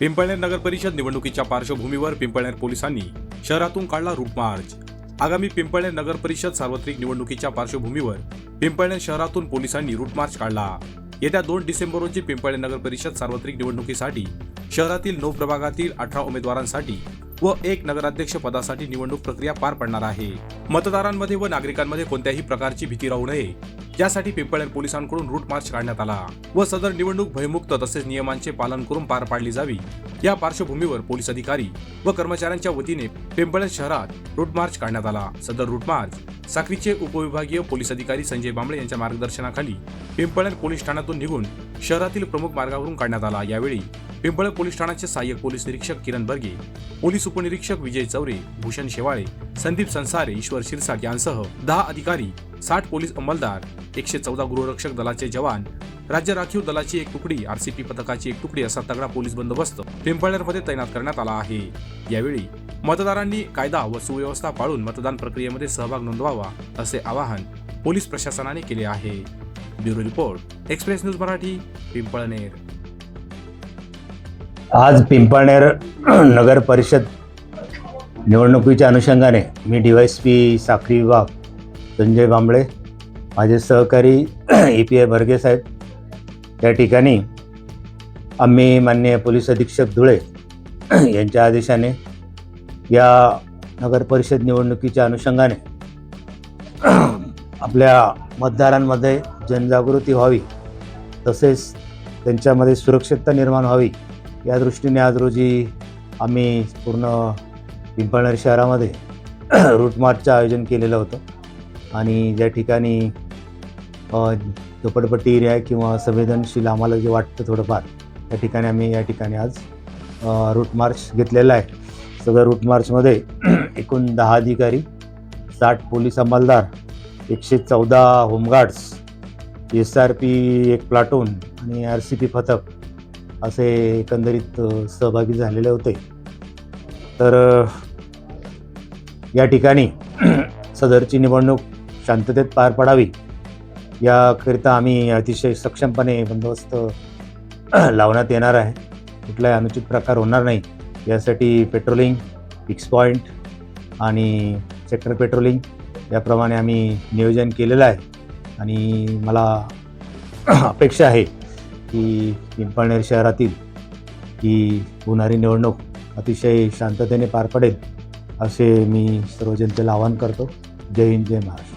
पिंपळनेर नगर परिषद निवडणुकीच्या पार्श्वभूमीवर पिंपळनेर पोलिसांनी शहरातून काढला रूट मार्च. आगामी पिंपळनेर नगर परिषद सार्वत्रिक निवडणुकीच्या पार्श्वभूमीवर पिंपळनेर शहरातून पोलिसांनी रूट मार्च काढला. येत्या दोन डिसेंबर रोजी पिंपळनेर नगर परिषद सार्वत्रिक निवडणुकीसाठी शहरातील नऊ प्रभागातील अठरा उमेदवारांसाठी व एक नगराध्यक्ष पदासाठी निवडणूक प्रक्रिया पार पडणार आहे. मतदारांमध्ये व नागरिकांमध्ये कोणत्याही प्रकारची भीती राहू नये यासाठी पिंपळनेर पोलिसांकडून रूट मार्च काढण्यात आला व सदर निवडणूक भयमुक्त तसेच नियमांचे पालन करून पार पाडली जावी. या पार्श्वभूमीवर पोलीस अधिकारी व कर्मचाऱ्यांच्या वतीने पिंपळनेर शहरात रूट मार्च काढण्यात आला. सदर रूट मार्च साक्रीचे उपविभागीय पोलीस अधिकारी संजय बांबळे यांच्या मार्गदर्शनाखाली पिंपळनेर पोलीस ठाण्यातून निघून शहरातील प्रमुख मार्गावरून काढण्यात आला. यावेळी पिंपळ पोलीस ठाण्याचे सहाय्यक पोलीस निरीक्षक किरण बर्गे पोलीस उपनिरीक्षक विजय चौरे भूषण शेवाळे संदीप संसारे ईश्वर शिरसाट यांसह दहा अधिकारी साठ पोलीस अंमलदार एकशे चौदा गृहरक्षक दलाचे जवान राज्य राखीव दलाची एक तुकडी आरसीपी पथकाची एक तुकडी असा तगडा पोलीस बंदोबस्त पिंपळनेरमध्ये तैनात करण्यात आला आहे. यावेळी मतदारांनी कायदा व सुव्यवस्था पाळून मतदान प्रक्रियेमध्ये सहभाग नोंदवावा असे आवाहन पोलीस प्रशासनाने केले आहे. Bureau report express news Marathi Pimpalner. आज पिंपळनेर नगर परिषद निवडणुकीच्या अनुषंगाने मी D Y S P Sakri विभाग संजय बांबळे माझे सहकारी ए पी आय बर्गे साहेब त्या ठिकाणी आम्ही माननीय पोलीस अधीक्षक धुळे यांच्या आदेशाने या नगर परिषद निवडणुकीच्या अनुषंगाने आपल्या मतदारांमध्ये जनजागृती व्हावी तसेच त्यांच्यामध्ये सुरक्षितता निर्माण व्हावी या दृष्टीने आज रोजी आम्ही पूर्ण पिंपळनेर शहरामध्ये रूट मार्चचं आयोजन केलेलं होतं. आणि ज्या ठिकाणी झोपडपट्टी एरिया किंवा संवेदनशील आम्हाला जे वाटतं थोडंफार त्या ठिकाणी आम्ही या ठिकाणी आज रूट मार्च घेतलेला आहे. सगळं रूट मार्चमध्ये एकूण दहा अधिकारी साठ पोलीस अंमलदार एकशे चौदा home guards S R P एक प्लाटून आणि आर सी पी पथक असे एकंदरीत सहभागी झालेले होते. तर या ठिकाणी सदरची निवडणूक शांततेत पार पडावी याकरिता आम्ही अतिशय सक्षमपणे बंदोबस्त लावण्यात येणार आहे. कुठलाही अनुचित प्रकार होणार नाही. यासाठी पेट्रोलिंग फिक्स पॉईंट आणि सेक्टर पेट्रोलिंग याप्रमाणे आम्ही नियोजन केलेलं आहे. आणि मला अपेक्षा आहे की पिंपळनेर शहरातील ही होणारी निवडणूक अतिशय शांततेने पार पडेल असे मी सर्व जनतेला आवाहन करतो. जय हिंद जय महाराष्ट्र.